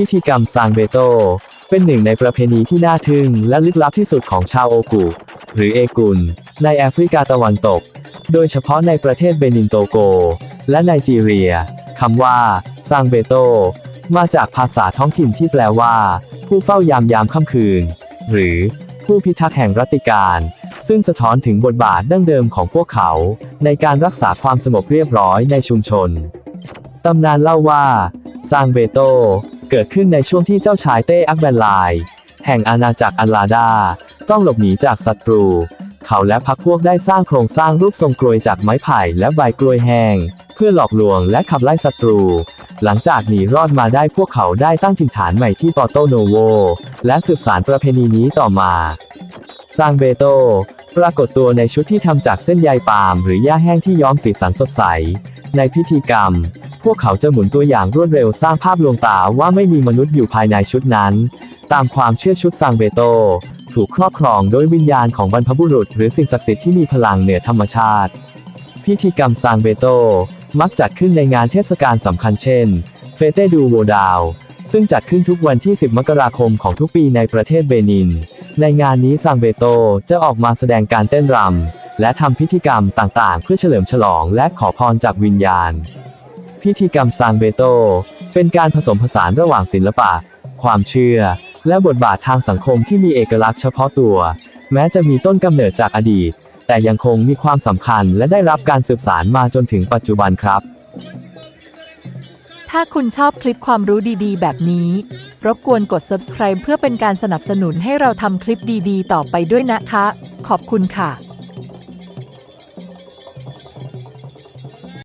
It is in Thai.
พิธีกรรมซางเบโต เป็นหนึ่งในประเพณีที่น่าทึ่งและลึกลับที่สุดของชาวโอกุ หรือเอกุน ในแอฟริกาตะวันตก โดยเฉพาะในประเทศเบนินโตโก และไนจีเรียคำว่าซางเบโต มาจากภาษาท้องถิ่นที่แปลว่า ผู้เฝ้ายามยามค่ำคืน หรือผู้พิทักษ์แห่งรัติการ ซึ่งสะท้อนถึงบทบาทดั้งเดิมของพวกเขา ในการรักษาความสงบเรียบร้อยในชุมชนตำนานเล่าว่า ซางเบโต เกิดขึ้นในช่วงที่เจ้าชายเต้อักแบนไลน์แห่งอาณาจักรอัลลาดา ต้องหลบหนีจากศัตรู เขาและพรรคพวกได้สร้างโครงสร้างรูปทรงกลวยจากไม้ไผ่และใบกลวยแห้ง เพื่อหลอกลวงและขับไล่ศัตรู หลังจากหนีรอดมาได้พวกเขาได้ตั้งถิ่นฐานใหม่ที่ปอโตโนโว และสืบสารประเพณีนี้ต่อมาซางเบโต ปรากฏตัวในชุดที่ทำจากเส้นใยปาล์มหรือหญ้าแห้งที่ย้อมสีสันสดใส ในพิธีกรรม พวกเขาจะหมุนตัวอย่างรวดเร็วสร้างภาพลวงตาว่าไม่มีมนุษย์อยู่ภายในชุดนั้น ตามความเชื่อชุดซางเบโต ถูกครอบครองโดยวิญญาณของบรรพบุรุษ หรือสิ่งศักดิ์สิทธิ์ที่มีพลังเหนือธรรมชาติ พิธีกรรมซางเบโต มักจัดขึ้นในงานเทศกาลสำคัญเช่น เฟเตดูโวดาว ซึ่งจัดขึ้นทุกวันที่ 10 มกราคมของทุกปีในประเทศเบนิน ในงานนี้ซางเบโตจะออกมาแสดงการเต้นรำและทำพิธีกรรมต่างๆ เพื่อเฉลิมฉลองและขอพรจากวิญญาณ พิธีกรรมซางเบโต เป็นการผสมผสานระหว่างศิลปะ ความเชื่อ และบทบาททางสังคมที่มีเอกลักษณ์เฉพาะตัว แม้จะมีต้นกำเนิดจากอดีต แต่ยังคงมีความสำคัญและได้รับการสืบสานมาจนถึงปัจจุบันครับ ถ้าคุณชอบคลิปความรู้ดีๆ แบบนี้ รบกวนกด subscribe เพื่อเป็นการสนับสนุนให้เราทำคลิปดีๆ ต่อไปด้วยนะคะ ขอบคุณค่ะ